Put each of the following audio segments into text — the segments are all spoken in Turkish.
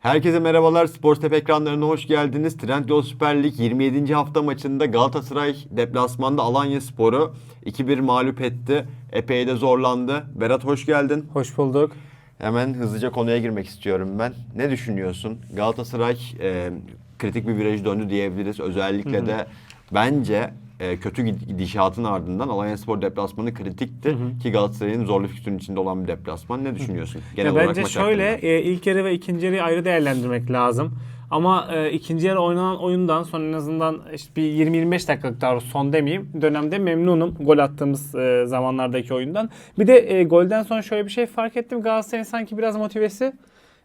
Herkese merhabalar. Spor Step ekranlarına hoş geldiniz. Trendyol Süper Lig 27. hafta maçında Galatasaray deplasmanda Alanya Spor'u 2-1 mağlup etti. Epey de zorlandı. Berat hoş geldin. Hoş bulduk. Hemen hızlıca konuya girmek istiyorum ben. Ne düşünüyorsun? Galatasaray e, kritik bir viraj döndü diyebiliriz. Özellikle de bence e, kötü gidişatın ardından Alanya Spor deplasmanı kritikti. Ki Galatasaray'ın zorlu fikstürün içinde olan bir deplasman. Ne düşünüyorsun? Ya olarak bence maç şöyle hakkında. e, ilk yarı ve ikinci yarıyı ayrı değerlendirmek lazım. Ama e, ikinci yarı oynanan oyundan sonra en azından işte bir 20-25 dakikalık daha son demeyeyim dönemde memnunum gol attığımız e, zamanlardaki oyundan. Bir de e, golden sonra şöyle bir şey fark ettim. Galatasaray'ın sanki biraz motivesi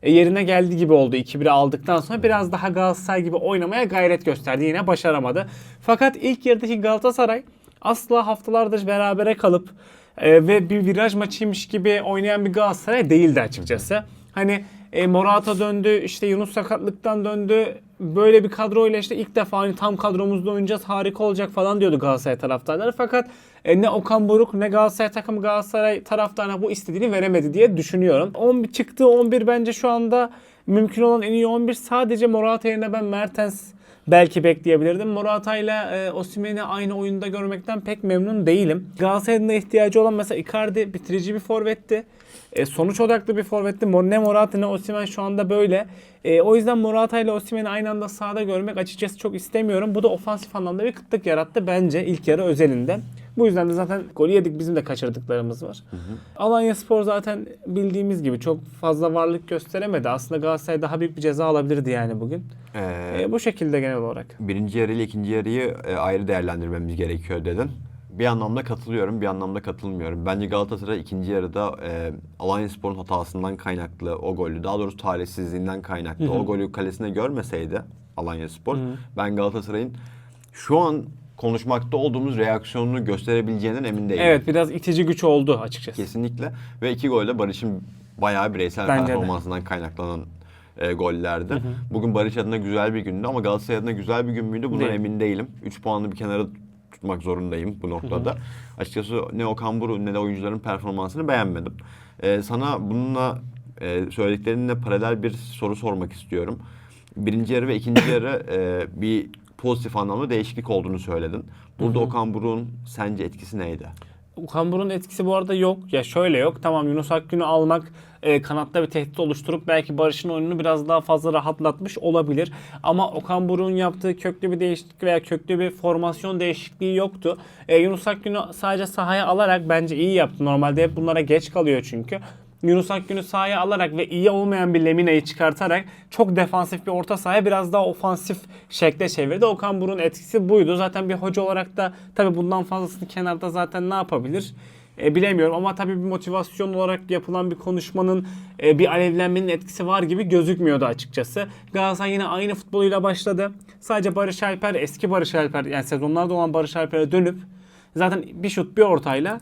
yerine geldi gibi oldu. 2-1'i aldıktan sonra biraz daha Galatasaray gibi oynamaya gayret gösterdi. Yine başaramadı. Fakat ilk yarıdaki Galatasaray asla haftalardır berabere kalıp e, ve bir viraj maçıymış gibi oynayan bir Galatasaray değildi açıkçası. Hani e, Morata döndü, işte Yunus sakatlıktan döndü. Böyle bir kadroyla işte ilk defa hani tam kadromuzda oynayacağız, harika olacak falan diyordu Galatasaray taraftarları. Fakat e, ne Okan Buruk ne Galatasaray takımı Galatasaray taraftarına bu istediğini veremedi diye düşünüyorum. 11 çıktığı 11 bence şu anda mümkün olan en iyi 11. Sadece Morata yerine ben Mertens belki bekleyebilirdim. Morata ile Osimhen'i aynı oyunda görmekten pek memnun değilim. Galatasaray'ın da ihtiyacı olan mesela Icardi bitirici bir forvetti. E, sonuç odaklı bir forvetti. Ne Morata ne Osimhen şu anda böyle. E, o yüzden Morata ile Osimhen'i aynı anda sahada görmek açıkçası çok istemiyorum. Bu da ofansif anlamda bir kıtlık yarattı bence ilk yarı özelinde. Bu yüzden de zaten golü yedik bizim de kaçırdıklarımız var. Alanya Spor zaten bildiğimiz gibi çok fazla varlık gösteremedi. Aslında Galatasaray daha büyük bir ceza alabilirdi yani bugün. Ee, E, bu şekilde genel olarak. birinci yarı ile ikinci yarıyı e, ayrı değerlendirmemiz gerekiyor dedin. Bir anlamda katılıyorum, bir anlamda katılmıyorum. Bence Galatasaray ikinci yarıda e, Alanyaspor'un hatasından kaynaklı o golü, daha doğrusu talihsizliğinden kaynaklı o golü kalesine görmeseydi Alanyaspor, ben Galatasaray'ın şu an konuşmakta olduğumuz reaksiyonunu gösterebileceğinden emin değilim. Evet biraz itici güç oldu açıkçası. Kesinlikle. Ve iki gol de Barış'ın bayağı bireysel Bence de. performansından kaynaklanan e, gollerdi. Bugün Barış adına güzel bir gündü ama Galatasaray adına güzel bir gün müydü bundan Değil. emin değilim. 3 puanı bir kenara tutmak zorundayım bu noktada. Açıkçası ne Okan Buruk ne de oyuncuların performansını beğenmedim. E, sana bununla e, söylediklerinle paralel bir soru sormak istiyorum. Birinci yarı ve ikinci yarı e, bir pozitif anlamda değişiklik olduğunu söyledin. Burada Okan Buruk'un sence etkisi neydi? Okan Buruk'un etkisi bu arada yok. Ya şöyle yok. Tamam Yunus Akgün'ü almak e, kanatta bir tehdit oluşturup belki Barış'ın oyununu biraz daha fazla rahatlatmış olabilir. Ama Okan Buruk'un yaptığı köklü bir değişiklik veya köklü bir formasyon değişikliği yoktu. E, Yunus Akgün'ü sadece sahaya alarak bence iyi yaptı. Normalde hep bunlara geç kalıyor çünkü. Yunus Akgün'ü sahaya alarak ve iyi olmayan bir Lemina'yı çıkartarak çok defansif bir orta sahaya biraz daha ofansif şekle çevirdi. Okan Buruk'un etkisi buydu. Zaten bir hoca olarak da tabii bundan fazlasını kenarda zaten ne yapabilir? E, bilemiyorum ama tabii bir motivasyon olarak yapılan bir konuşmanın e, bir alevlenmenin etkisi var gibi gözükmüyordu açıkçası. Galatasaray yine aynı futboluyla başladı. Sadece Barış Alper eski Barış Alper yani sezonlarda olan Barış Alper'e dönüp zaten bir şut bir ortayla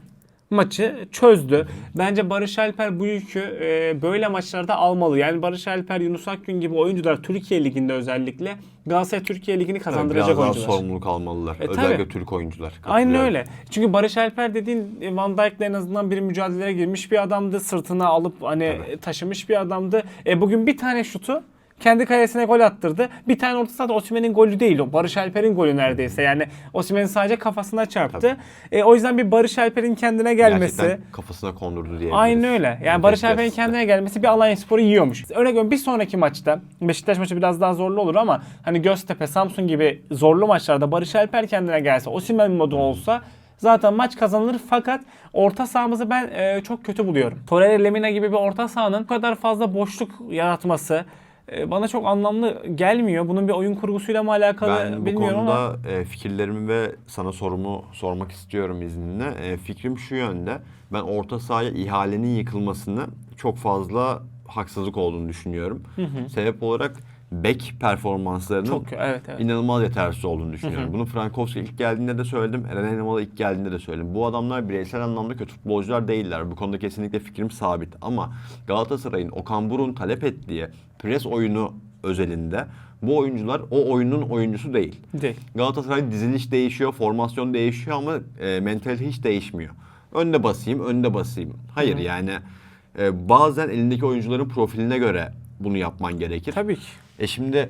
maçı çözdü. Bence Barış Alper bu yükü e, böyle maçlarda almalı. Yani Barış Alper, Yunus Akgün gibi oyuncular Türkiye Ligi'nde özellikle Galatasaray Türkiye Ligi'ni kazandıracak Biraz daha oyuncular. sorumluluk almalılar. E, Özellikle tabii. Türk oyuncular. Aynen öyle. Çünkü Barış Alper dediğin e, Van Dijk'le en azından bir mücadeleye girmiş bir adamdı. Sırtına alıp hani taşımış bir adamdı. E, bugün bir tane şutu kendi kalesine gol attırdı. Bir tane orta sahada Osimhen'in golü değil o. Barış Alper'in golü neredeyse. Yani Osimhen sadece kafasına çarptı. E, o yüzden bir Barış Alper'in kendine gelmesi. Gerçekten kafasına kondurdu diyebiliriz. Aynen öyle. Yani Barış Alper'in kendine gelmesi bir Alanya Spor'u yiyormuş. Örnek veriyorum bir sonraki maçta Beşiktaş maçı biraz daha zorlu olur ama hani Göztepe, Samsun gibi zorlu maçlarda Barış Alper kendine gelse, Osimhen modu olsa zaten maç kazanılır fakat orta sahamızı ben e, çok kötü buluyorum. Torreira Lemina gibi bir orta sahanın bu kadar fazla boşluk yaratması bana çok anlamlı gelmiyor. Bunun bir oyun kurgusuyla mı alakalı Ben bu bilmiyorum konuda ama e, fikirlerimi ve sana sorumu sormak istiyorum izninle. E, fikrim şu yönde. Ben orta sahaya ihalenin yıkılmasını çok fazla haksızlık olduğunu düşünüyorum. Sebep olarak bek performanslarının çok evet evet. inanılmaz yetersiz olduğunu düşünüyorum. Bunu Frankowski ilk geldiğinde de söyledim. Eren Elmalı ilk geldiğinde de söyledim. Bu adamlar bireysel anlamda kötü futbolcular değiller. Bu konuda kesinlikle fikrim sabit. Ama Galatasaray'ın Okan Buruk'un talep ettiği pres oyunu özelinde bu oyuncular o oyunun oyuncusu değil. Değil. Galatasaray diziliş değişiyor, formasyon değişiyor ama e, mentalite hiç değişmiyor. Önde basayım, önde basayım. Hayır yani e, bazen elindeki oyuncuların profiline göre bunu yapman gerekir. Tabii ki. E şimdi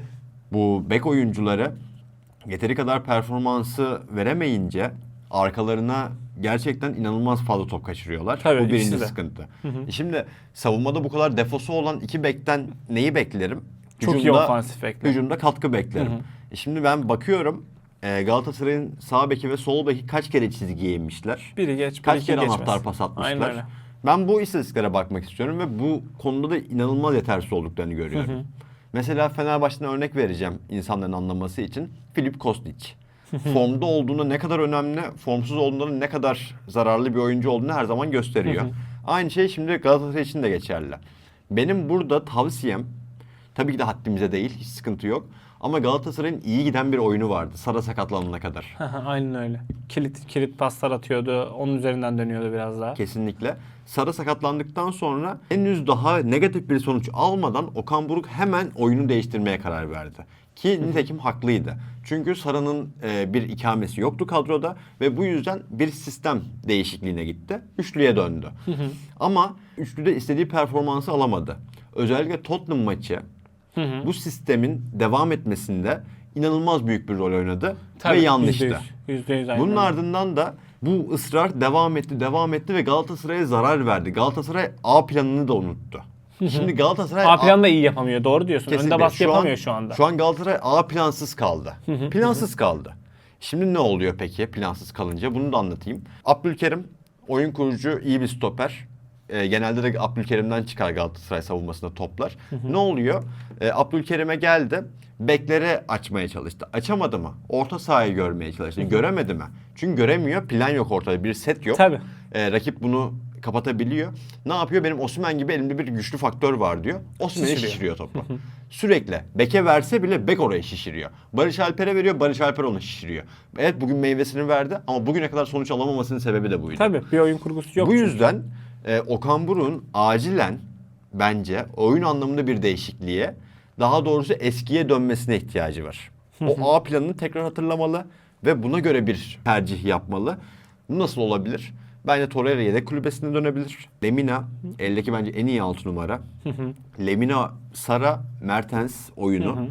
bu bek oyuncuları yeteri kadar performansı veremeyince arkalarına gerçekten inanılmaz fazla top kaçırıyorlar. Tabii, bu birinci de. sıkıntı. E şimdi savunmada bu kadar defosu olan iki bekten neyi beklerim? Çok iyi ofansif bekler. Hücumda katkı beklerim. E şimdi ben bakıyorum e, Galatasaray'ın sağ beki ve sol beki kaç kere çizgiye inmişler? Biri geç, biri Kaç kere geçmez. anahtar pas atmışlar? Aynen öyle. Ben bu istatistiklere bakmak istiyorum ve bu konuda da inanılmaz yetersiz olduklarını görüyorum. Mesela Fenerbahçe'den örnek vereceğim insanların anlaması için. Filip Kostic. Formda olduğunda ne kadar önemli, formsuz olduğunda da ne kadar zararlı bir oyuncu olduğunu her zaman gösteriyor. Aynı şey şimdi Galatasaray için de geçerli. Benim burada tavsiyem, tabii ki de haddimize değil, hiç sıkıntı yok. Ama Galatasaray'ın iyi giden bir oyunu vardı. Sara sakatlanana kadar. Aynen öyle. Kilit kilit paslar atıyordu. Onun üzerinden dönüyordu biraz daha. Kesinlikle. Sara sakatlandıktan sonra henüz daha negatif bir sonuç almadan Okan Buruk hemen oyunu değiştirmeye karar verdi. Ki nitekim haklıydı. Çünkü Sara'nın e, bir ikamesi yoktu kadroda ve bu yüzden bir sistem değişikliğine gitti. Üçlüye döndü. Ama üçlüde istediği performansı alamadı. Özellikle Tottenham maçı bu sistemin devam etmesinde inanılmaz büyük bir rol oynadı ve yanlıştı. %100, %100 aynen Bunun ardından da bu ısrar devam etti, devam etti ve Galatasaray'a zarar verdi. Galatasaray A planını da unuttu. Şimdi Galatasaray A plan da iyi yapamıyor. Doğru diyorsun. Kesinlikle. Önde baskı Şu an- yapamıyor şu anda. Şu an Galatasaray A plansız kaldı. Plansız kaldı. Şimdi ne oluyor peki plansız kalınca? Bunu da anlatayım. Abdülkerim oyun kurucu iyi bir stoper. Ee, genelde de Abdülkerim'den çıkar Galatasaray savunmasında toplar. ne oluyor? Ee, Abdülkerim'e geldi. Beklere açmaya çalıştı. Açamadı mı? Orta sahayı görmeye çalıştı. Göremedi mi? Çünkü göremiyor. Plan yok ortada. Bir set yok. Tabii. Ee, rakip bunu kapatabiliyor. Ne yapıyor? Benim Osimhen gibi elimde bir güçlü faktör var diyor. Osimhen'e Şişiriyor. topu. Sürekli. Beke verse bile bek oraya şişiriyor. Barış Alper'e veriyor, Barış Alper onu şişiriyor. Evet bugün meyvesini verdi ama bugüne kadar sonuç alamamasının sebebi de buydu. Tabii bir oyun kurgusu yok. Bu çünkü. yüzden e, Okan Buruk'un acilen bence oyun anlamında bir değişikliğe, daha doğrusu eskiye dönmesine ihtiyacı var. O A planını tekrar hatırlamalı ve buna göre bir tercih yapmalı. Bu nasıl olabilir? Bence Torreira yedek kulübesine dönebilir. Lemina eldeki bence en iyi altı numara. Lemina, Sara, Mertens oyunu.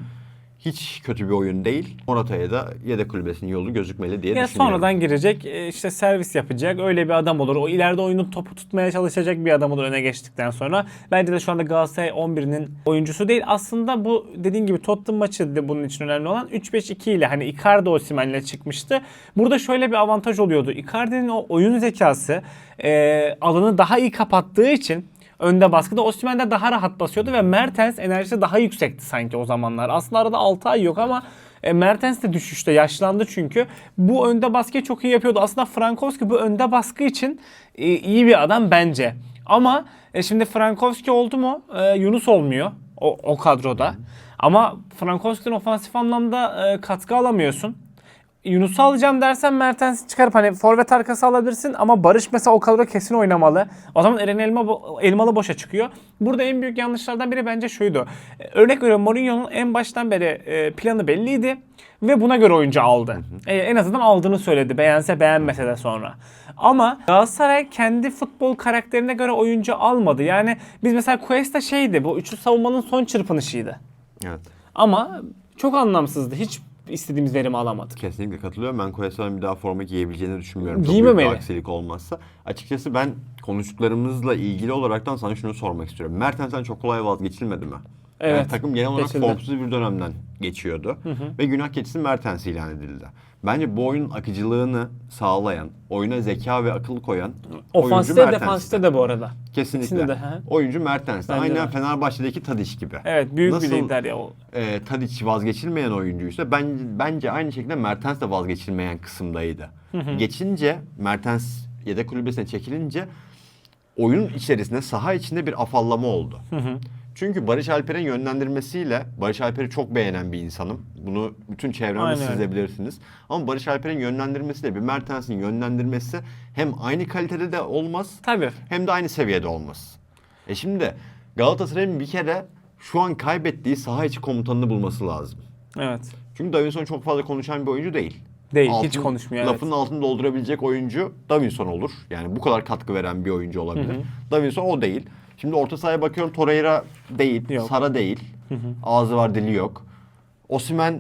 Hiç kötü bir oyun değil. Morata'ya da yedek kulübesinin yolu gözükmeli diye Ya düşünüyorum. sonradan girecek, e, işte servis yapacak, öyle bir adam olur. O ileride oyunu topu tutmaya çalışacak bir adam olur öne geçtikten sonra. Bence de şu anda Galatasaray 11'inin oyuncusu değil. Aslında bu dediğin gibi Tottenham maçı da bunun için önemli olan 3-5-2 ile hani Icardi Osimhen'le çıkmıştı. Burada şöyle bir avantaj oluyordu. Icardi'nin o oyun zekası e, alanı daha iyi kapattığı için önde baskıda Osimhen de daha rahat basıyordu ve Mertens enerjisi daha yüksekti sanki o zamanlar. Aslında arada 6 ay yok ama e, Mertens de düşüşte yaşlandı çünkü. Bu önde baskıyı çok iyi yapıyordu. Aslında Frankowski bu önde baskı için e, iyi bir adam bence. Ama e, şimdi Frankowski oldu mu e, Yunus olmuyor o, o kadroda. Ama Frankowski'nin ofansif anlamda e, katkı alamıyorsun. Yunus'u alacağım dersen Mertens'i çıkarıp hani forvet arkası alabilirsin ama Barış mesela o kadro kesin oynamalı. O zaman Eren Elma, Elmalı boşa çıkıyor. Burada en büyük yanlışlardan biri bence şuydu. E, Örnek veriyorum Mourinho'nun en baştan beri e, planı belliydi ve buna göre oyuncu aldı. E, en azından aldığını söyledi. Beğense beğenmese de sonra. Ama Galatasaray kendi futbol karakterine göre oyuncu almadı. Yani biz mesela Cuesta şeydi bu üçlü savunmanın son çırpınışıydı. Evet. Ama çok anlamsızdı. Hiç istediğimiz verimi alamadık. Kesinlikle katılıyorum. Ben Koyasa'nın bir daha forma giyebileceğini düşünmüyorum. Giymemeli. Çok büyük bir aksilik olmazsa. Açıkçası ben konuştuklarımızla ilgili olaraktan sana şunu sormak istiyorum. Mertens'ten çok kolay vazgeçilmedi mi? Evet, Yani takım genel olarak geçildi. formsuz bir dönemden geçiyordu. Ve günah keçisi Mertens ilan edildi. Bence bu oyunun akıcılığını sağlayan, oyuna zeka ve akıl koyan oyuncu Ofansifte de Mertens'ti. defansifte de bu arada. Kesinlikle. İkisinde de, he. oyuncu Mertens'ti. Bence Aynen de. Fenerbahçe'deki Tadiç gibi. Evet büyük Nasıl- bir lider ya o. e, Tadic vazgeçilmeyen oyuncuysa ben, bence aynı şekilde Mertens de vazgeçilmeyen kısımdaydı. Geçince Mertens yedek kulübesine çekilince oyunun içerisinde saha içinde bir afallama oldu. Çünkü Barış Alper'in yönlendirmesiyle Barış Alper'i çok beğenen bir insanım. Bunu bütün çevremde Aynen siz de bilirsiniz. Ama Barış Alper'in yönlendirmesiyle bir Mertens'in yönlendirmesi hem aynı kalitede de olmaz Tabii. hem de aynı seviyede olmaz. E şimdi Galatasaray'ın bir kere şu an kaybettiği saha içi komutanını bulması lazım. Evet. Çünkü Davinson çok fazla konuşan bir oyuncu değil. Değil, hiç Altın- konuşmuyor, evet. Lafın altını doldurabilecek oyuncu Davinson olur. Yani bu kadar katkı veren bir oyuncu olabilir. Davinson o değil. Şimdi orta sahaya bakıyorum Torreira değil, Yok. Sara değil. Ağzı var dili yok. Osimhen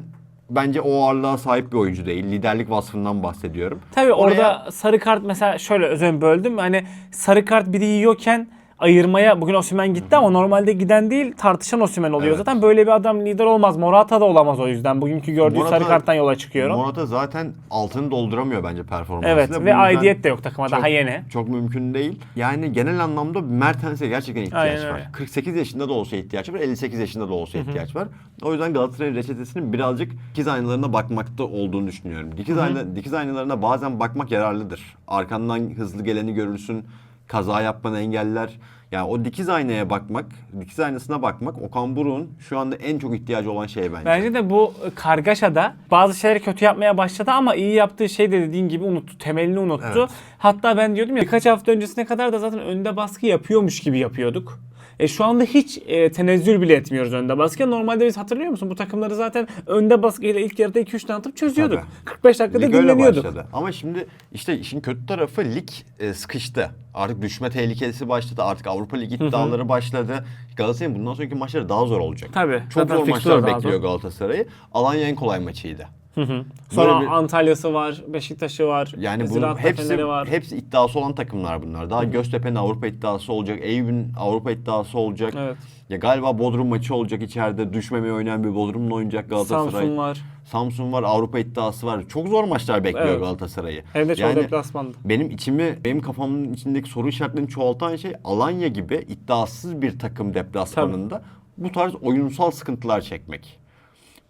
bence o ağırlığa sahip bir oyuncu değil. Liderlik vasfından bahsediyorum. Tabii Oraya- orada sarı kart mesela şöyle özür böldüm. Hani sarı kart biri yiyorken ayırmaya bugün Osimhen gitti ama normalde giden değil tartışan Osimhen oluyor. Evet. Zaten böyle bir adam lider olmaz. Morata da olamaz o yüzden. Bugünkü gördüğü Morata- sarı karttan yola çıkıyorum. Morata zaten altını dolduramıyor bence performansıyla. evet Bu ve aidiyet de yok takıma çok- daha yeni. Çok mümkün değil. Yani genel anlamda Mertens'e gerçekten ihtiyaç Aynen var. öyle. 48 yaşında da olsa ihtiyaç var, 58 yaşında da olsa ihtiyaç var. O yüzden Galatasaray'ın reçetesinin birazcık dikiz aynalarına bakmakta olduğunu düşünüyorum. Dikiz, ayna, dikiz aynalarına bazen bakmak yararlıdır. Arkandan hızlı geleni görürsün, kaza yapmanı engeller. Yani o dikiz aynaya bakmak, dikiz aynasına bakmak Okan Buruk'un şu anda en çok ihtiyacı olan şey bence. Bence de bu kargaşada bazı şeyleri kötü yapmaya başladı ama iyi yaptığı şey de dediğin gibi unuttu. Temelini unuttu. Evet. Hatta ben diyordum ya birkaç hafta öncesine kadar da zaten önde baskı yapıyormuş gibi yapıyorduk. E şu anda hiç e, tenezzül bile etmiyoruz önde baskıya. Normalde biz hatırlıyor musun bu takımları zaten önde baskıyla ilk yarıda 2-3 tane atıp çözüyorduk. Tabii. 45 dakikada Lig dinleniyorduk. başladı. Ama şimdi işte işin kötü tarafı lig e, sıkıştı. Artık düşme tehlikesi başladı. Artık Avrupa Ligi iddiaları başladı. Galatasaray'ın bundan sonraki maçları daha zor olacak. Tabii. Çok Zaten zor maçlar daha bekliyor zor. Galatasaray'ı. Alanya en kolay maçıydı. Sonra Böyle bir- Antalya'sı var, Beşiktaş'ı var, Yani bu Ziraat hepsi var. hepsi iddiası olan takımlar bunlar. Daha Göztepe'nin Avrupa iddiası olacak, Eyüp'ün Avrupa iddiası olacak. Evet. Ya galiba Bodrum maçı olacak içeride. Düşmemeye oynayan bir Bodrum'la oynayacak Galatasaray. Samsun var. Samsun var, Avrupa iddiası var. Çok zor maçlar bekliyor Evet. Galatasaray'ı. Hem de çok Yani- deplasmanda. Benim içimi, benim kafamın içindeki soru işaretlerini çoğaltan şey Alanya gibi iddiasız bir takım deplasmanında bu tarz oyunsal sıkıntılar çekmek.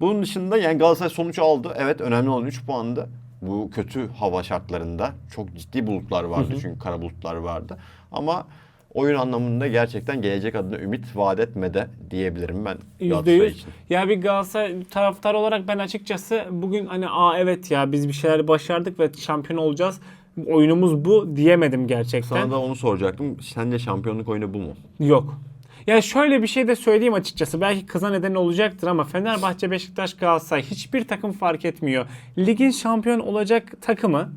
Bunun dışında yani Galatasaray sonuç aldı. Evet önemli olan 3 puandı. Bu kötü hava şartlarında çok ciddi bulutlar vardı çünkü kara bulutlar vardı. Ama oyun anlamında gerçekten gelecek adına ümit vaat etmede diyebilirim ben Galatasaray için. Ya bir Galatasaray taraftar olarak ben açıkçası bugün hani aa evet ya biz bir şeyler başardık ve şampiyon olacağız. Oyunumuz bu diyemedim gerçekten. Sana da onu soracaktım. Sence şampiyonluk oyunu bu mu? Yok. Ya şöyle bir şey de söyleyeyim açıkçası. Belki kıza neden olacaktır ama Fenerbahçe, Beşiktaş, Galatasaray hiçbir takım fark etmiyor. Ligin şampiyon olacak takımı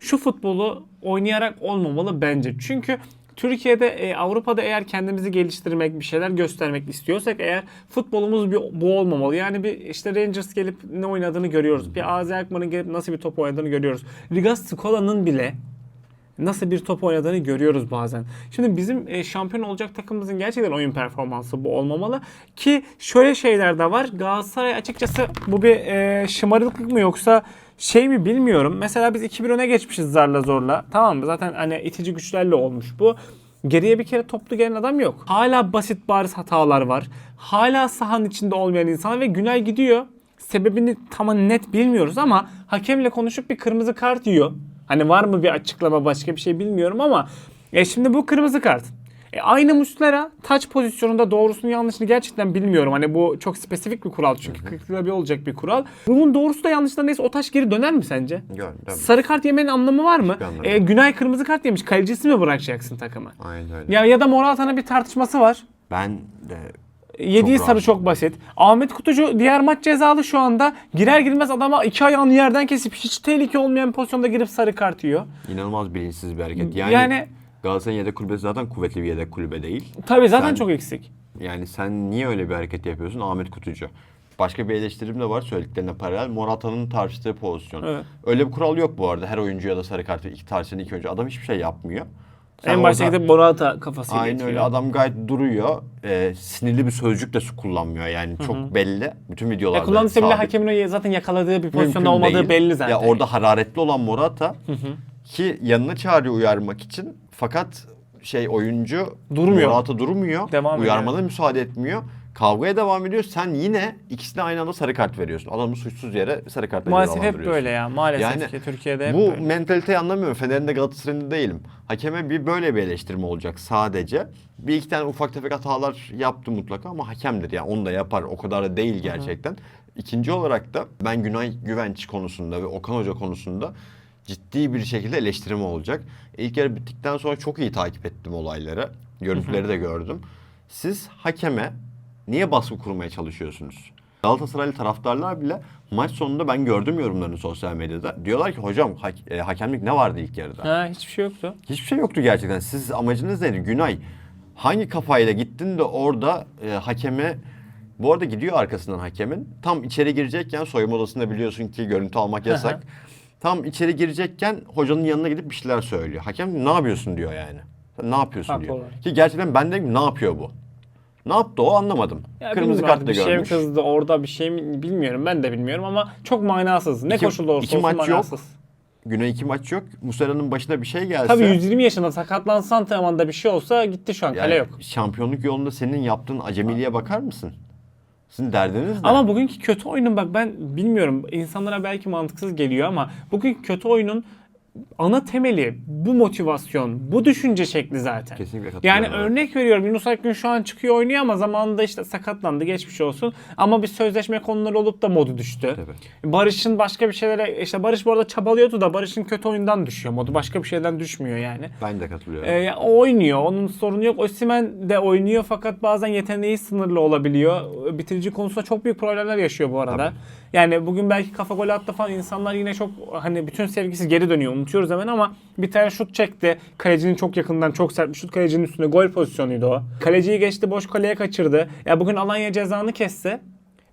şu futbolu oynayarak olmamalı bence. Çünkü Türkiye'de, e, Avrupa'da eğer kendimizi geliştirmek, bir şeyler göstermek istiyorsak eğer futbolumuz bir, bu olmamalı. Yani bir işte Rangers gelip ne oynadığını görüyoruz. Bir AZ Alkmaar'ın gelip nasıl bir top oynadığını görüyoruz. Riga Skola'nın bile nasıl bir top oynadığını görüyoruz bazen. Şimdi bizim e, şampiyon olacak takımımızın gerçekten oyun performansı bu olmamalı. Ki şöyle şeyler de var. Galatasaray açıkçası bu bir e, şımarıklık mı yoksa şey mi bilmiyorum. Mesela biz 2-1 öne geçmişiz zarla zorla. Tamam mı? Zaten hani itici güçlerle olmuş bu. Geriye bir kere toplu gelen adam yok. Hala basit bariz hatalar var. Hala sahanın içinde olmayan insan ve Günay gidiyor. Sebebini tam net bilmiyoruz ama hakemle konuşup bir kırmızı kart yiyor. Hani var mı bir açıklama başka bir şey bilmiyorum ama e şimdi bu kırmızı kart. E aynı Muslera taç pozisyonunda doğrusunu yanlışını gerçekten bilmiyorum. Hani bu çok spesifik bir kural çünkü 40 yılda bir olacak bir kural. Bunun doğrusu da yanlışı da neyse o taş geri döner mi sence? Gör, tabii. Sarı kart yemenin anlamı var mı? Hiçbir E. Günay kırmızı kart yemiş. Kalecisi mi bırakacaksın takımı? Aynen öyle. Ya ya da Morata'nın bir tartışması var. Ben de Yediği sarı çok basit. Ahmet Kutucu diğer maç cezalı şu anda. Girer girmez adama iki ayağını yerden kesip hiç tehlike olmayan pozisyonda girip sarı kart yiyor. inanılmaz bilinçsiz bir hareket. Yani, Yani- Galatasaray'ın yedek kulübesi zaten kuvvetli bir yedek kulübe değil. Tabii zaten Sen- çok eksik. Yani sen niye öyle bir hareket yapıyorsun Ahmet Kutucu? Başka bir eleştirim de var söylediklerine paralel. Morata'nın tartıştığı pozisyon. Evet. Öyle bir kural yok bu arada. Her oyuncuya da sarı kart iki tartışan iki oyuncu. Adam hiçbir şey yapmıyor. Sen en başta orada- gidip Morata kafasıyla Aynen öyle. Adam gayet duruyor. Ee, sinirli bir sözcük de kullanmıyor. Yani çok belli. Bütün videolarda Ya kullandıysa bile sabit. hakemin o zaten yakaladığı bir pozisyonda olmadığı değil. belli zaten. Ya orada hararetli olan Morata ki yanına çağırıyor uyarmak için. Fakat şey oyuncu Durmuyor. Morata durmuyor. Devam Uyarmana müsaade etmiyor. Kavgaya devam ediyor. Sen yine ikisine aynı anda sarı kart veriyorsun. Adamı suçsuz yere sarı kartla Maalesef hep böyle ya. Maalesef Yani ki Türkiye'de hep Bu böyle. mentaliteyi anlamıyorum. Fener'in de Galatasaray'ın da değilim. Hakeme bir böyle bir eleştirme olacak sadece. Bir iki tane ufak tefek hatalar yaptı mutlaka ama hakemdir. Yani onu da yapar. O kadar da değil gerçekten. İkinci olarak da ben Günay Güvenç konusunda ve Okan Hoca konusunda ciddi bir şekilde eleştirim olacak. İlk yarı bittikten sonra çok iyi takip ettim olayları. Görüntüleri de gördüm. Siz hakeme niye baskı kurmaya çalışıyorsunuz? Galatasaraylı taraftarlar bile maç sonunda ben gördüm yorumlarını sosyal medyada. Diyorlar ki hocam ha- e, hakemlik ne vardı ilk yarıda? Ha hiçbir şey yoktu. Hiçbir şey yoktu gerçekten. Siz amacınız neydi? Günay Hangi kafayla gittin de orada e, hakeme bu arada gidiyor arkasından hakemin. Tam içeri girecekken soyunma odasında biliyorsun ki görüntü almak yasak. Tam içeri girecekken hocanın yanına gidip bir şeyler söylüyor. Hakem ne yapıyorsun diyor yani. Sen ne yapıyorsun Haklı diyor. olarak. Ki gerçekten ben de ne yapıyor bu? Ne yaptı o anlamadım. Ya Kırmızı bilmiyorum kart artık da bir şey mi görmüş. kızdı orada bir şey mi bilmiyorum ben de bilmiyorum ama çok manasız. Ne İki- koşulda olursa iki olsun maç yok. manasız. Güne iki maç yok. Muslera'nın başına bir şey gelse. Tabii 120 yaşında sakatlansa antrenmanda bir şey olsa gitti şu an yani kale yok. Şampiyonluk yolunda senin yaptığın acemiliğe bakar mısın? Sizin derdiniz ne? Ama bugünkü kötü oyunun bak ben bilmiyorum insanlara belki mantıksız geliyor ama bugünkü kötü oyunun ana temeli bu motivasyon, bu düşünce şekli zaten. Kesinlikle katılıyorum. Yani örnek veriyorum Yunus Akgün şu an çıkıyor oynuyor ama zamanında işte sakatlandı geçmiş olsun. Ama bir sözleşme konuları olup da modu düştü. Tabii. Barış'ın başka bir şeylere işte Barış bu arada çabalıyordu da Barış'ın kötü oyundan düşüyor modu. Başka bir şeyden düşmüyor yani. Ben de katılıyorum. Ee, oynuyor. Onun sorunu yok. Osimhen de oynuyor fakat bazen yeteneği sınırlı olabiliyor. Bitirici konusunda çok büyük problemler yaşıyor bu arada. Tabii. Yani bugün belki kafa gol attı falan insanlar yine çok hani bütün sevgisi geri dönüyor. Unutuyoruz hemen ama bir tane şut çekti. Kalecinin çok yakından çok sert bir şut kalecinin üstünde gol pozisyonuydu o. Kaleciyi geçti boş kaleye kaçırdı. Ya bugün Alanya cezanı kesse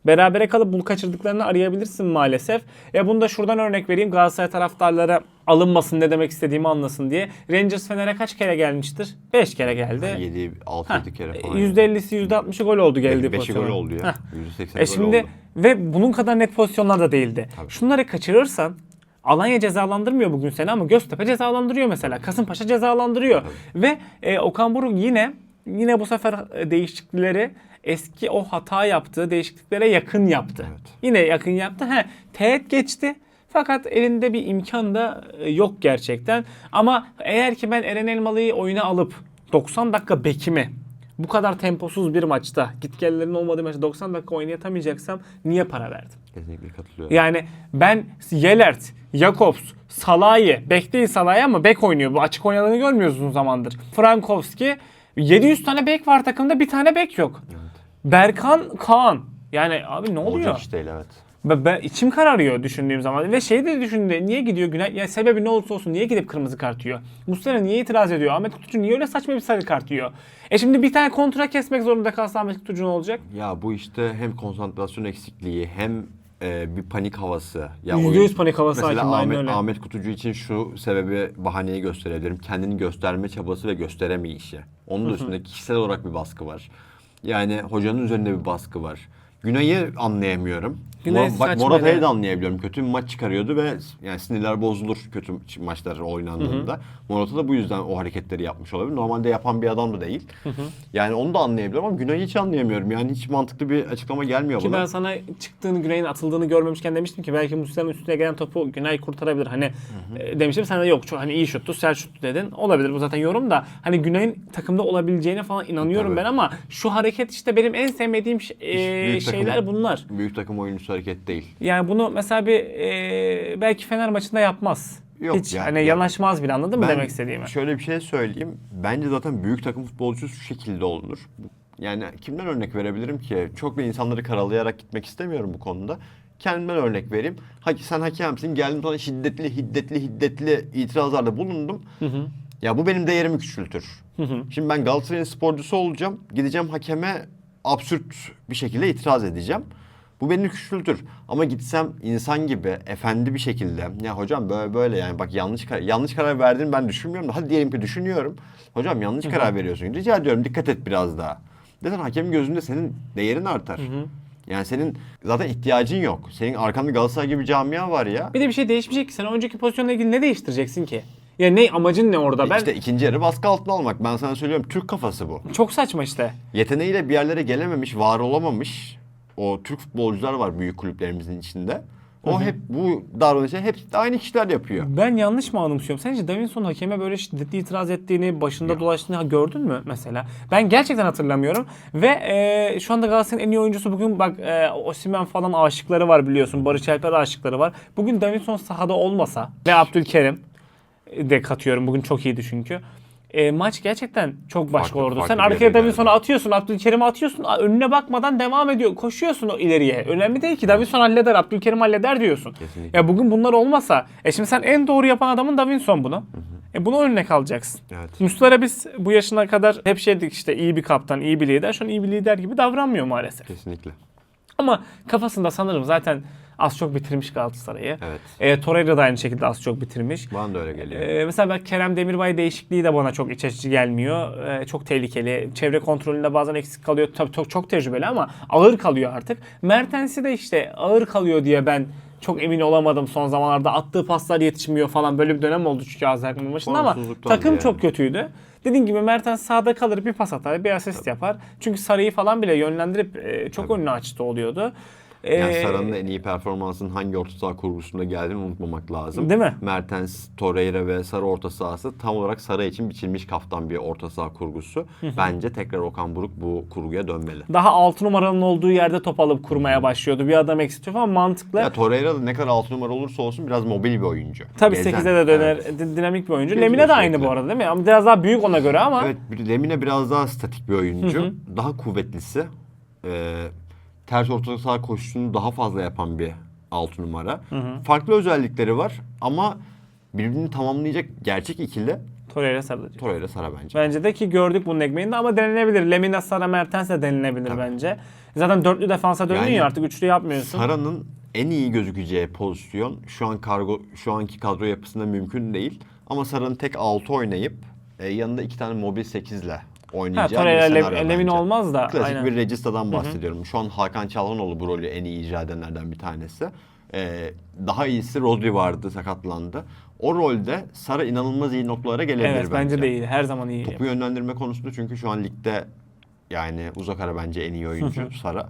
Berabere kalıp bunu kaçırdıklarını arayabilirsin maalesef. Ya bunu da şuradan örnek vereyim. Galatasaray taraftarlara alınmasın ne demek istediğimi anlasın diye. Rangers Fener'e kaç kere gelmiştir? 5 kere geldi. 7 6 7 kere falan. %50'si %60'ı gol oldu geldiği 5'i pozisyona. gol oldu ya. Heh. %80 E gol şimdi oldu. ve bunun kadar net pozisyonlar da değildi. Tabii. Şunları kaçırırsan Alanya cezalandırmıyor bugün seni ama Göztepe cezalandırıyor mesela. Kasımpaşa cezalandırıyor. Ve e, Okan Buruk yine yine bu sefer e, değişiklikleri eski o hata yaptığı değişikliklere yakın yaptı. Evet. Yine yakın yaptı. He, teğet geçti. Fakat elinde bir imkan da e, yok gerçekten. Ama eğer ki ben Eren Elmalı'yı oyuna alıp 90 dakika bekimi bu kadar temposuz bir maçta gitgellerin olmadığı maçta 90 dakika oynayatamayacaksam niye para verdim? Kesinlikle katılıyorum. Yani ben Yelert, Jakobs, Salah'ı, bek değil Salah'ı ama bek oynuyor. Bu açık oynadığını görmüyoruz uzun zamandır. Frankowski 700 tane bek var takımda bir tane bek yok. Berkan Kaan. Yani abi ne oluyor? Olacak iş değil evet. Ben, ben içim kararıyor düşündüğüm zaman ve şey de düşündü niye gidiyor Günay ya sebebi ne olursa olsun niye gidip kırmızı kart yiyor? Muslera niye itiraz ediyor? Ahmet Kutucu niye öyle saçma bir sarı kart yiyor? E şimdi bir tane kontra kesmek zorunda kalsa Ahmet Kutucu ne olacak? Ya bu işte hem konsantrasyon eksikliği hem e, bir panik havası. Ya Yüzde oyun- yüz panik havası Mesela hakim, Ahmet, öyle. Ahmet Kutucu için şu sebebi bahaneyi gösterebilirim. Kendini gösterme çabası ve gösteremeyişi. Onun da üstünde kişisel olarak bir baskı var. Yani hocanın üzerinde bir baskı var. Günay'ı anlayamıyorum. Günay Mor- bak Morata'yı ya. da anlayabiliyorum. Kötü bir maç çıkarıyordu ve yani sinirler bozulur kötü maçlar oynandığında. Morata da bu yüzden o hareketleri yapmış olabilir. Normalde yapan bir adam da değil. Yani onu da anlayabiliyorum ama Günay'ı hiç anlayamıyorum. Yani hiç mantıklı bir açıklama gelmiyor Ki bana. ben sana çıktığını Günay'ın atıldığını görmemişken demiştim ki belki Muslera'nın üstüne gelen topu Günay kurtarabilir. Hani e, demiştim sen de yok çok hani iyi şuttu sert şuttu dedin. Olabilir bu zaten yorum da hani Günay'ın takımda olabileceğine falan inanıyorum Tabii. ben ama şu hareket işte benim en sevmediğim e, Büyük şeyler takım- bunlar. Büyük takım oyuncusu hareket değil. Yani bunu mesela bir e, belki Fener maçında yapmaz. Yok Hiç ya- hani ya- yanaşmaz bile anladın mı demek istediğimi? Şöyle bir şey söyleyeyim. Bence zaten büyük takım futbolcusu şu şekilde olunur. Yani kimden örnek verebilirim ki? Çok da insanları karalayarak gitmek istemiyorum bu konuda. Kendimden örnek vereyim. Ha, sen hakemsin. Geldim sana şiddetli, hiddetli, hiddetli itirazlarda bulundum. Ya bu benim değerimi küçültür. Şimdi ben Galatasaray'ın sporcusu olacağım. Gideceğim hakeme absürt bir şekilde itiraz edeceğim. Bu beni küçültür. Ama gitsem insan gibi efendi bir şekilde ya hocam böyle böyle yani bak yanlış karar, yanlış karar verdiğini ben düşünmüyorum da hadi diyelim ki düşünüyorum. Hocam yanlış karar veriyorsun. Rica ediyorum dikkat et biraz daha. Desen hakemin gözünde senin değerin artar. Yani senin zaten ihtiyacın yok. Senin arkanda Galatasaray gibi camia var ya. Bir de bir şey değişmeyecek ki. Sen önceki pozisyonla ilgili ne değiştireceksin ki? Ya ne amacın ne orada? Ben İşte ikinci yarı baskı altına almak. Ben sana söylüyorum Türk kafası bu. çok saçma işte. Yeteneğiyle bir yerlere gelememiş, var olamamış o Türk futbolcular var büyük kulüplerimizin içinde. O hep bu davranışı hep aynı kişiler yapıyor. Ben yanlış mı anımsıyorum? Sence Davinson hakeme böyle şiddetli itiraz ettiğini, başında dolaştığını gördün mü mesela? Ben gerçekten hatırlamıyorum. Ve e, şu anda Galatasaray'ın en iyi oyuncusu bugün bak e, Osimhen falan aşıkları var biliyorsun. Barış Alper aşıkları var. Bugün Davinson sahada olmasa ve Abdülkerim de katıyorum. Bugün çok iyiydi çünkü. E, maç gerçekten çok başka Farklı- olurdu. farklı Sen arkaya yere Davinson'u geldi. atıyorsun, Abdülkerim'i atıyorsun. Önüne bakmadan devam ediyor. Koşuyorsun o ileriye. Önemli değil ki. Davinson halleder, Abdülkerim halleder diyorsun. Kesinlikle. Ya bugün bunlar olmasa, e şimdi sen en doğru yapan adamın Davinson bunu. E bunu örnek alacaksın. Evet. Muslera biz bu yaşına kadar hep şey dedik işte iyi bir kaptan, iyi bir lider. Şu an iyi bir lider gibi davranmıyor maalesef. Kesinlikle. Ama kafasında sanırım zaten az çok bitirmiş Galatasaray'ı. Evet. E, Torreira da aynı şekilde az çok bitirmiş. Bana da öyle geliyor. Ee, mesela ben Kerem Demirbay değişikliği de bana çok iç açıcı gelmiyor. Ee, çok tehlikeli. Çevre kontrolünde bazen eksik kalıyor. Tabii çok, çok tecrübeli ama ağır kalıyor artık. Mertens'i de işte ağır kalıyor diye ben çok emin olamadım son zamanlarda. Attığı paslar yetişmiyor falan. Böyle bir dönem oldu çünkü Azerbaycan başında ama takım yani. çok kötüydü. Dediğim gibi Mertens sağda kalır bir pas atar, bir asist yapar. Çünkü Sarı'yı falan bile yönlendirip e, çok önünü açtı oluyordu. Yani Ee, Sara'nın en iyi performansının hangi orta saha kurgusunda geldiğini unutmamak lazım. Değil mi? Mertens, Torreira ve Sara orta sahası tam olarak Sara için biçilmiş kaftan bir orta saha kurgusu. Bence tekrar Okan Buruk bu kurguya dönmeli. daha 6 numaranın olduğu yerde top alıp kurmaya başlıyordu. Bir adam eksiltiyor falan mantıklı. Ya Torreira ne kadar 6 numara olursa olsun biraz mobil bir oyuncu. Tabii Gezen. 8'e de döner. Evet. di- Dinamik bir oyuncu. Geziyor Lemine de aynı bu arada değil mi? Ama biraz daha büyük ona göre ama. Evet, Lemine biraz daha statik bir oyuncu. Daha kuvvetlisi. Ee, ters orta saha koşusunu daha fazla yapan bir 6 numara. Farklı özellikleri var ama birbirini tamamlayacak gerçek ikili Torreira sarılacak. Torreira Sara bence. Bence de ki gördük bunun ekmeğinde ama denilebilir. Lemina, Sara, Mertens de denilebilir Tabii. bence. Zaten dörtlü defansa döndün Yani ya artık üçlü yapmıyorsun. Sara'nın en iyi gözükeceği pozisyon şu an kargo şu anki kadro yapısında mümkün değil. Ama Sara'nın tek 6 oynayıp e, yanında iki tane mobil 8 ha, oynayacağı Torreira, bir senaryo Lemina bence. olmaz da. Klasik aynen. bir Regista'dan bahsediyorum. Şu an Hakan Çalhanoğlu bu rolü en iyi icra edenlerden bir tanesi. Ee, daha iyisi Rodri vardı, sakatlandı. O rolde Sara inanılmaz iyi noktalara gelebilir Evet bence de iyi. Her zaman iyi. Topu yönlendirme konusunda çünkü şu an ligde yani uzak ara bence en iyi oyuncu Sara.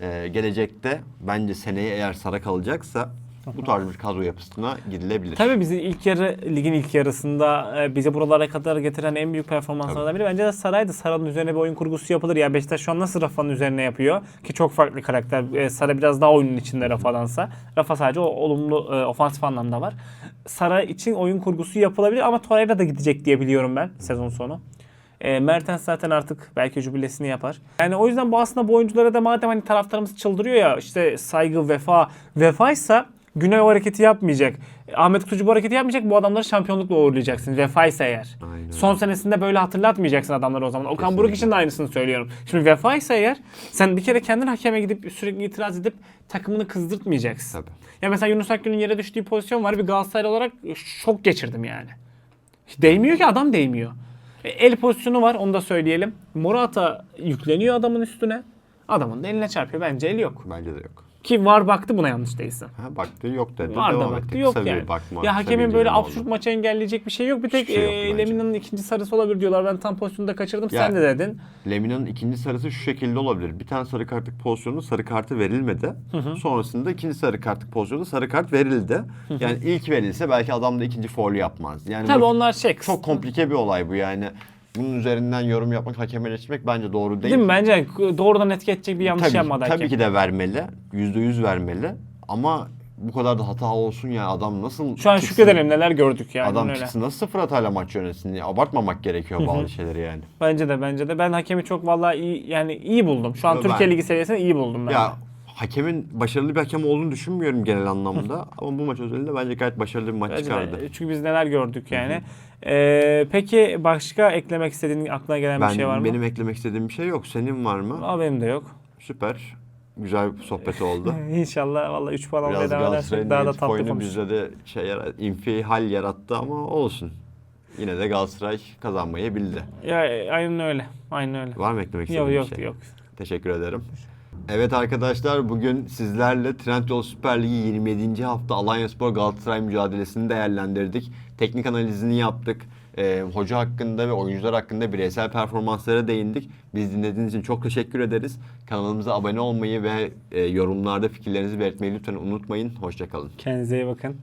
Ee, gelecekte bence seneye eğer Sara kalacaksa bu tarz bir kadro yapısına gidilebilir. Tabii bizi ilk yarı ligin ilk yarısında e, bizi buralara kadar getiren en büyük performanslardan biri bence de Saray'dı. Sara'nın üzerine bir oyun kurgusu yapılır. Ya Beşiktaş şu an nasıl Rafa'nın üzerine yapıyor ki çok farklı karakter. E, Sara biraz daha oyunun içinde Rafa'dansa. Rafa sadece o olumlu e, ofansif anlamda var. Sara için oyun kurgusu yapılabilir ama Torreira da gidecek diye biliyorum ben sezon sonu. E, Mertens zaten artık belki jübilesini yapar. Yani o yüzden bu aslında bu oyunculara da madem hani taraftarımız çıldırıyor ya işte saygı, vefa. Vefaysa Güney o hareketi yapmayacak. Ahmet Kutucu bu hareketi yapmayacak. Bu adamları şampiyonlukla uğurlayacaksın. Vefaysa eğer. Aynen. Son senesinde böyle hatırlatmayacaksın adamları o zaman. Okan Buruk Kesinlikle. için de aynısını söylüyorum. Şimdi vefaysa eğer sen bir kere kendin hakeme gidip sürekli itiraz edip takımını kızdırtmayacaksın. Tabii. Ya mesela Yunus Akgün'ün yere düştüğü pozisyon var. Bir Galatasaraylı olarak şok geçirdim yani. Değmiyor ki adam değmiyor. E, El pozisyonu var onu da söyleyelim. Morata yükleniyor adamın üstüne. Adamın da eline çarpıyor. Bence el yok. Bence de yok. Ki var baktı buna yanlış değilse. Ha, baktı yok dedi. Var da baktı yok Kısa yani. bakma, ya hakemin böyle absürt oldu. maçı engelleyecek bir şey yok. Bir tek Hiçbir şey e. Lemina'nın ikinci sarısı olabilir diyorlar. Ben tam pozisyonda kaçırdım. Ya- Sen de dedin. Lemina'nın ikinci sarısı şu şekilde olabilir. Bir tane sarı kartlık pozisyonda sarı kartı verilmedi. Sonrasında ikinci sarı kartlık pozisyonda sarı kart verildi. Yani ilk verilse belki adam da ikinci foul yapmaz. Yani Tabii onlar şey. çok komplike bir olay bu yani. Bunun üzerinden yorum yapmak, hakem eleştirmek bence doğru değil. Değil mi? Bence doğrudan etki edecek bir yanlış tabii, yapmadı tabii hakem. ki de vermeli. Yüzde yüz vermeli. Ama bu kadar da hata olsun ya adam nasıl Şu an çıksın- şükredelim neler gördük yani. Adam öyle. çıksın nasıl sıfır hatayla maç yönetsin diye abartmamak gerekiyor bazı şeyleri yani. Bence de bence de. Ben hakemi çok vallahi iyi yani iyi buldum. Şu an Yo, Türkiye ben- Ligi seviyesinde iyi buldum ben. Ya hakemin başarılı bir hakem olduğunu düşünmüyorum genel anlamda. Ama bu maç özelinde bence gayet başarılı bir maç Bence de. çıkardı. Çünkü biz neler gördük yani. Ee, peki başka eklemek istediğin aklına gelen Ben bir şey var mı? benim eklemek istediğim bir şey yok. Senin var mı? Aa, benim de yok. Süper. Güzel bir sohbet oldu. İnşallah vallahi 3 puan almaya Biraz devam edersek Galatasaray'ın daha da negatif tatlı oyunu konuşuruz. bizde de şey yara- infial yarattı ama olsun. Yine de Galatasaray kazanmayı bildi. Ya aynen öyle. Aynen öyle. Var mı eklemek Yok istediğin yok bir şey? yok. Teşekkür ederim. Evet arkadaşlar bugün sizlerle Trendyol Süper Ligi 27. hafta Alanyaspor Galatasaray mücadelesini değerlendirdik. Teknik analizini yaptık. Ee, hoca hakkında ve oyuncular hakkında bireysel performanslara değindik. Biz dinlediğiniz için çok teşekkür ederiz. Kanalımıza abone olmayı ve e, yorumlarda fikirlerinizi belirtmeyi lütfen unutmayın. Hoşçakalın. Kendinize iyi bakın.